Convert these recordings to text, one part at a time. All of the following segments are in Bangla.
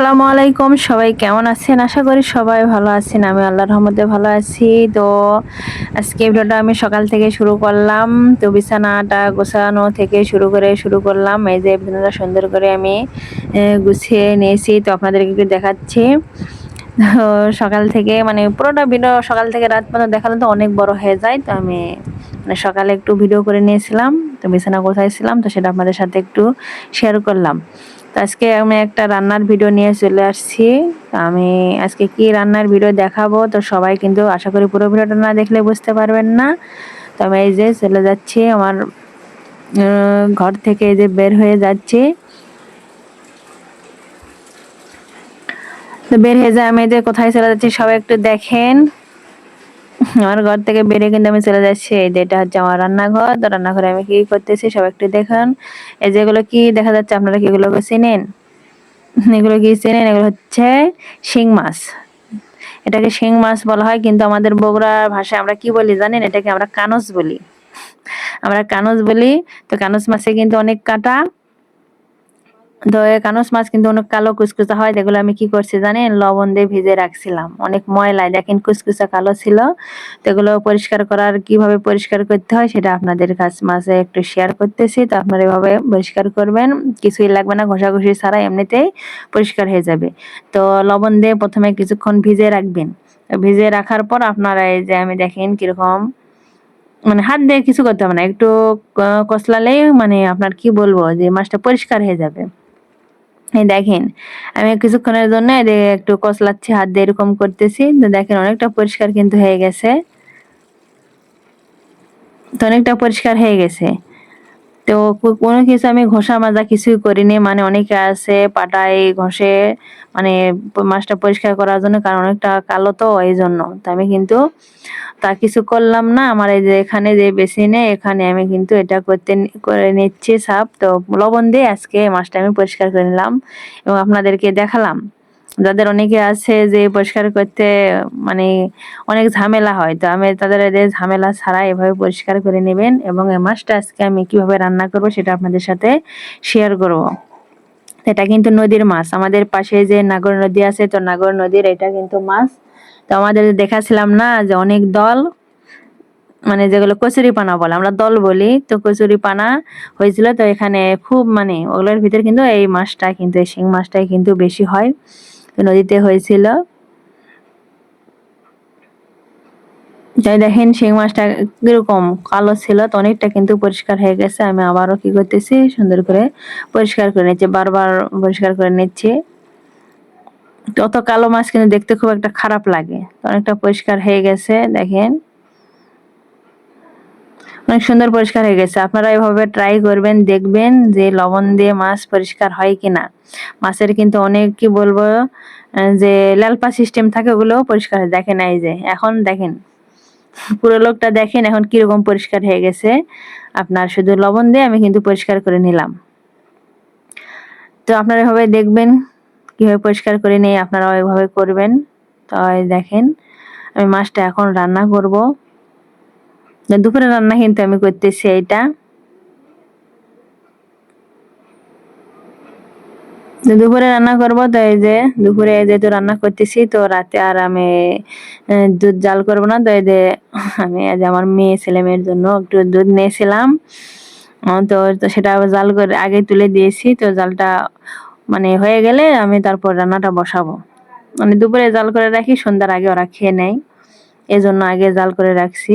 আসসালামু আলাইকুম, সবাই কেমন আছেন? আশা করি সবাই ভালো আছেন, আমি আল্লাহ রহমতে ভালো আছি। তো আজকে ভিডিওটা আমি সকাল থেকে শুরু করলাম। তো বিছানাটা গোছানো থেকে শুরু করে শুরু করলাম। এই যে বিছানাটা সুন্দর করে আমি গুছিয়ে নিয়েছি। তো আপনাদেরকে একটু দেখাচ্ছি। তো সকাল থেকে মানে পুরোটা ভিডিও সকাল থেকে রাত পর্যন্ত দেখালে তো অনেক বড় হয়ে যায়। তো আমি মানে সকালে একটু ভিডিও করে নিয়েছিলাম। তো বিছানা গোছাইছিলাম। তো সেটা আপনাদের সাথে একটু শেয়ার করলাম। তো আজকে আমি একটা রান্নার ভিডিও নিয়ে চলে আসছি। আমি আজকে কি রান্নার ভিডিও দেখাবো? তো সবাই কিন্তু আশা করি পুরো ভিডিওটা না দেখলে বুঝতে পারবেন না। তো আমি এই যে চলে যাচ্ছি আমার ঘর থেকে এই যে বের হয়ে যাচ্ছি। তো বের হয়ে যায় আমি যে কোথায় চলে যাচ্ছি সবাই একটু দেখেন। আমার ঘর থেকে বেরিয়ে কিন্তু আমি চলে যাচ্ছি। এই যে এটা হচ্ছে আমার রান্নাঘর। তো রান্নাঘরে আমি কি করতেছি সব একটু দেখুন। এই যেগুলো কি দেখা যাচ্ছে? আপনারা কি এগুলো চেনেন? এগুলো কি চেনেন? এগুলো হচ্ছে শিং মাছ। এটাকে শিং মাছ বলা হয়। কিন্তু আমাদের বগুড়ার ভাষায় আমরা কি বলি জানেন? এটাকে আমরা কানস বলি। আমরা কানস বলি। তো কানস মাছে কিন্তু অনেক কাটা। এই কানস মাছ কিন্তু অনেক কালো কুচকুচা হয়, যেগুলো আমি কি করছি জানেন? লবণ দিয়ে ভিজে রাখছিলাম। অনেক ময়লায় দেখেন কুচকুচা কালো ছিল। তো পরিষ্কার করার কীভাবে পরিষ্কার করতে হয় সেটা আপনাদের কাছ মাঝে একটু শেয়ার করতেছি। তো আপনারা এভাবে পরিষ্কার করবেন। কিছুই লাগবে না, ঘষাঘষি ছাড়া এমনিতেই পরিষ্কার হয়ে যাবে। তো লবণ দিয়ে প্রথমে কিছুক্ষণ ভিজে রাখবেন। ভিজে রাখার পর আপনারা এই যে আমি দেখেন কীরকম মানে হাত দিয়ে কিছু করতে হবে না। একটু ক- কচলালেই মানে আপনার কি বলব যে মাছটা পরিষ্কার হয়ে যাবে। এই দেখেন, আমি কিছুক্ষণের জন্য একটু কচলাচ্ছি, হাত দিয়ে এরকম করতেছি। তো দেখেন, অনেকটা পরিষ্কার কিন্তু হয়ে গেছে। তো অনেকটা পরিষ্কার হয়ে গেছে। তো কোনো কিছু আমি ঘষা মাজা কিছুই করিনি। মানে অনেকে আছে পাটায় ঘষে মানে মাছটা পরিষ্কার করার জন্য, কারণ অনেকটা কালো তো এই জন্য তো আমি কিন্তু তা কিছু করলাম না। আমার এই যে এখানে যে বেসিনে, এখানে আমি কিন্তু এটা করতে করে নিচ্ছি সাপ। তো লবণ দিয়ে আজকে মাছটা আমি পরিষ্কার করে নিলাম এবং আপনাদেরকে দেখালাম। যাদের অনেকে আছে যে পরিষ্কার করতে মানে অনেক ঝামেলা হয়, তো আমি তাদের ঝামেলা ছাড়া এভাবে পরিষ্কার করে নেবেন এবং এই মাছটা আজকে আমি কীভাবে রান্না করব সেটা আপনাদের সাথে শেয়ার করব। এটা কিন্তু নদীর মাছ, আমাদের পাশে যে নাগর নদী আছে, তো নাগর নদীর এটা কিন্তু মাছ। তো আমাদের দেখাছিলাম না যে অনেক দল মানে যেগুলো কচুরি পানা বলে, আমরা দল বলি, তো কচুরি পানা হয়েছিল, তো এখানে খুব মানে ওগুলোর ভিতরে কিন্তু এই মাছটা কিন্তু, এই শিং মাছটাই কিন্তু বেশি হয়। নদীতে হয়েছিল। তাই দেখেন সেই মাছটা কীরকম কালো ছিল, তো অনেকটা কিন্তু পরিষ্কার হয়ে গেছে। আমি আবারও কি করতেছি, সুন্দর করে পরিষ্কার করে নিচ্ছি, বারবার পরিষ্কার করে নিচ্ছি। অত কালো মাছ কিন্তু দেখতে খুব একটা খারাপ লাগে অনেকটা পরিষ্কার হয়ে গেছে, দেখেন। অনেক সুন্দর পরিষ্কার হয়ে গেছে। আপনারা এভাবে ট্রাই করবেন, দেখবেন যে লবণ দিয়ে মাছ পরিষ্কার হয় কিনা। মাছের কিন্তু অনেক, কি বলব যে লালপা সিস্টেম থাকে ওগুলো পরিষ্কার দেখেন এই যে, এখন দেখেন, পুরো লোকটা দেখেন এখন কীরকম পরিষ্কার হয়ে গেছে। আপনার শুধু লবণ দিয়ে আমি কিন্তু পরিষ্কার করে নিলাম। তো আপনারা এভাবে দেখবেন, কীভাবে পরিষ্কার করে নিয়ে আপনারা এভাবে করবেন। তো এই দেখেন, আমি মাছটা এখন রান্না করব। দুপুরে রান্না কিন্তু আমি করতেছি এইটা। তো দুপুরে রান্না করব, তো এই যে, দুপুরে যেহেতু রান্না করতেছি, তো রাতে আর আমি দুধ জাল করব না, তো এই যে, আমি আজ আমার মেয়ে, ছেলে মেয়ের জন্য একটু দুধ নিয়েছিলাম। তো তো সেটা জাল করে আগে তুলে দিয়েছি, তো জালটা মানে হয়ে গেলে আমি তারপর রান্নাটা বসাবো। মানে দুপুরে জাল করে রাখি, সন্ধ্যার আগে ওরা খেয়ে নেয়। এই জন্য আগে জাল করে রাখছি।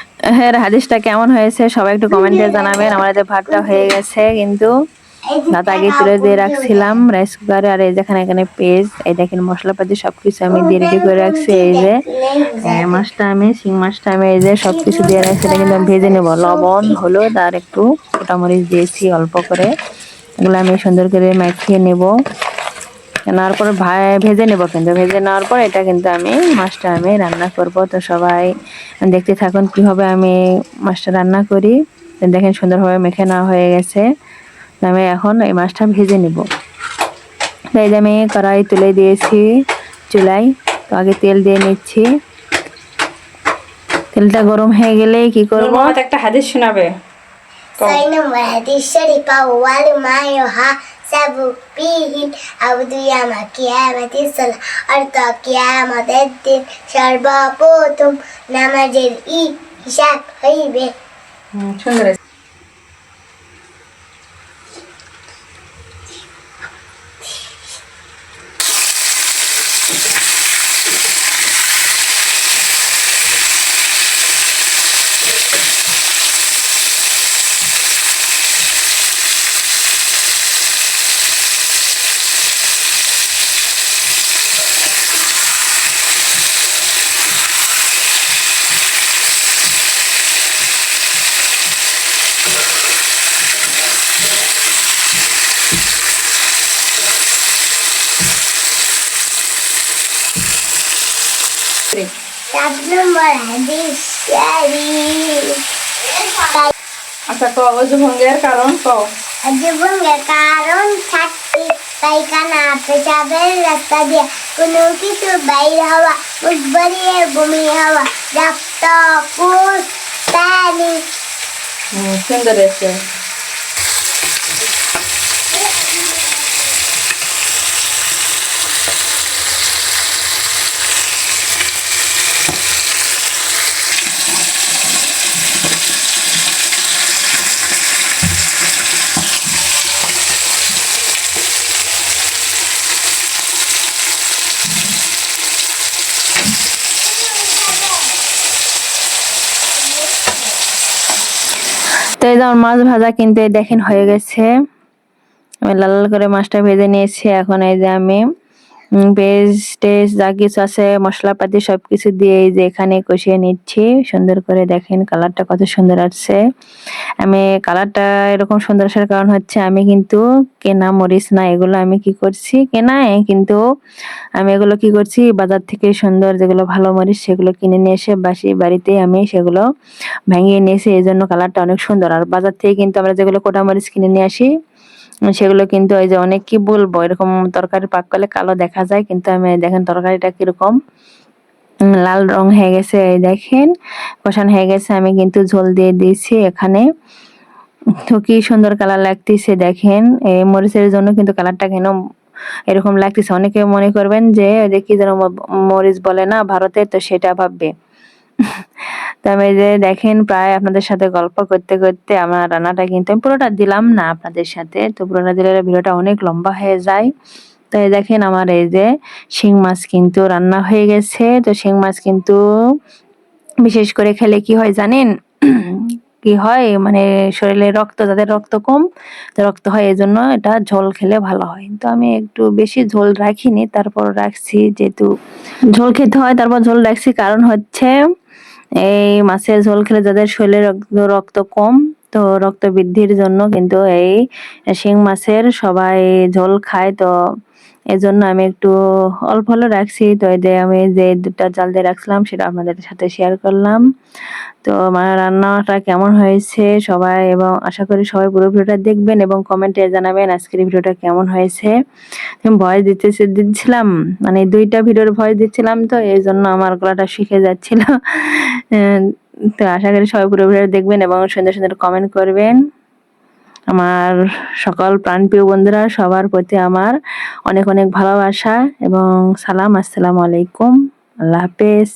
এর হাদিসটা কেমন হয়েছে? সবাই একটু কমেন্টে জানাবেন। আমার আমাদের ভাতটা হয়ে গেছে কিন্তু ভাত আগে তুলে দিয়ে রাখছিলাম রাইস কুকারে আর এই যেখানে এখানে পেস্ট এই দেখেন মশলাপাতি সবকিছু আমি দিয়ে রেডি করে রাখছি এই যে মাছটা আমি শিং মাছটা আমি এই যে সবকিছু দিয়ে রাখছি এটা কিন্তু আমি ভেজে নেব। লবণ হলুদ আর একটু গোটা মরিচ দিয়েছি অল্প করে। এগুলো আমি সুন্দর করে মাখিয়ে নেব। নেওয়ার পর ভাই ভেজে নেব কিন্তু। ভেজে নেওয়ার পর এটা কিন্তু আমি মাছটা আমি রান্না করব। তো সবাই দেখতে থাকুন কীভাবে আমি মাছটা রান্না করি। দেখেন সুন্দরভাবে মেখে নেওয়া হয়ে গেছে। আমি এখন এই মাছটা ভেজে নেব। তো এই যে আমি কড়াই তুলে দিয়েছি চুলাই তো আগে তেল দিয়ে নিচ্ছি। তেলটা গরম হয়ে গেলে কি করব? একটা হাদিস শোনাবে। Sai number hadis syarif awal ma yuhasabu fihi al-abdu yawma qiyamati salah অর্থাৎ কিয়ামতের দিন সর্বপ্রথম নামাজের ই হিসাব হইবে হুম, সুন্দর আচ্ছা ক অজু ভঙ্গের কারণ ক জীবনের কারণ থাকতে পায়খানা পেশাবের রাস্তা দিয়ে কোনো কিছু বাইর হওয়া মুখ বাড়িয়ে বমি হওয়া রক্ত কুশ পানি সুন্দর হয়েছে তো এই আমার মাছ ভাজা কিন্তু দেখেন হয়ে গেছে। আমি লাল লাল করে মাছটা ভেজে নিয়েছি, এখন এই যে আমি পেঁয়াজ টেস্ট, যা কিছু আছে, মশলাপাতি সবকিছু দিয়ে এই যে এখানে কষিয়ে নিচ্ছি। সুন্দর করে দেখেন কালারটা কত সুন্দর আসছে। আমি, কালারটা এরকম সুন্দর আসার কারণ হচ্ছে আমি কিন্তু কেনা মরিচ না, এগুলো আমি কি করছি? কেনা কিন্তু আমি এগুলো কি করছি? বাজার থেকে সুন্দর যেগুলো ভালো মরিচ, সেগুলো কিনে নিয়ে এসে বাসি বাড়িতে আমি সেগুলো ভেঙে নিয়েছি। এই জন্য কালারটা অনেক সুন্দর। আর বাজার থেকে কিন্তু আমরা যেগুলো কোটা মরিচ কিনে নিয়ে আসি সেগুলো কিন্তু ওই যে অনেক কি বলব, এরকম তরকারি পাক করলে কালো দেখা যায়, কিন্তু আমি দেখেন তরকারিটা কীরকম। লাল রং হয়ে গেছে, এই দেখেন। কষান হয়ে গেছে, আমি কিন্তু ঝোল দিয়ে দিয়েছি এখানে। তো কি সুন্দর কালার লাগতেছে, দেখেন। এই মরিচের জন্য কিন্তু কালারটা কেন এরকম লাগতেছে? অনেকে মনে করবেন যে কি যেন মরিচ বলে না ভারতের তো সেটা ভাববে। তবে যে দেখেন প্রায় আপনাদের সাথে গল্প করতে করতে আমার রান্নাটা কিন্তু আমি পুরোটা দিলাম না আপনাদের সাথে। তো পুরোটা দিলে ভিডিওটা অনেক লম্বা হয়ে যায়। তো এই দেখেন আমার এই যে শিং মাছ কিন্তু রান্না হয়ে গেছে। তো শিং মাছ কিন্তু বিশেষ করে খেলে কি হয় জানেন? কি হয়? মানে শরীরে রক্ত, যাদের রক্ত কম রক্ত হয় এই জন্য এটা ঝোল খেলে ভালো হয়। তো আমি একটু বেশি ঝোল রাখিনি, তারপর রাখছি যেহেতু ঝোল খেতে হয়, তারপর ঝোল রাখছি। কারণ হচ্ছে এই মাছের ঝোল খেলে যাদের শরীরে রক্ত কম, তো রক্ত বৃদ্ধির জন্য কিন্তু এই শিং মাছের সবাই ঝোল খায়, তো এজন্য আমি একটু অল্প হলো রাখছি। তো এই যে আমি যে দুটা জাল দিয়ে রাখছিলাম, সেটা আপনাদের সাথে শেয়ার করলাম। তো আমার রান্নাটা কেমন হয়েছে সবাই, এবং আশা করি সবাই পুরো ভিডিওটা দেখবেন এবং কমেন্টে জানাবেন আজকের ভিডিওটা কেমন হয়েছে। ভয়েস দিতে দিচ্ছিলাম মানে দুইটা ভিডিওর ভয়েস দিচ্ছিলাম তো এই জন্য আমার গলাটা শিখে যাচ্ছিল। তো আশা করি সবাই পুরো ভিডিও দেখবেন এবং সুন্দর সুন্দর কমেন্ট করবেন। আমার সকল প্রাণপ্রিয় বন্ধুরা, সবার প্রতি আমার অনেক অনেক ভালোবাসা এবং সালাম, আসসালামু আলাইকুম। আল্লাহ হাফেজ।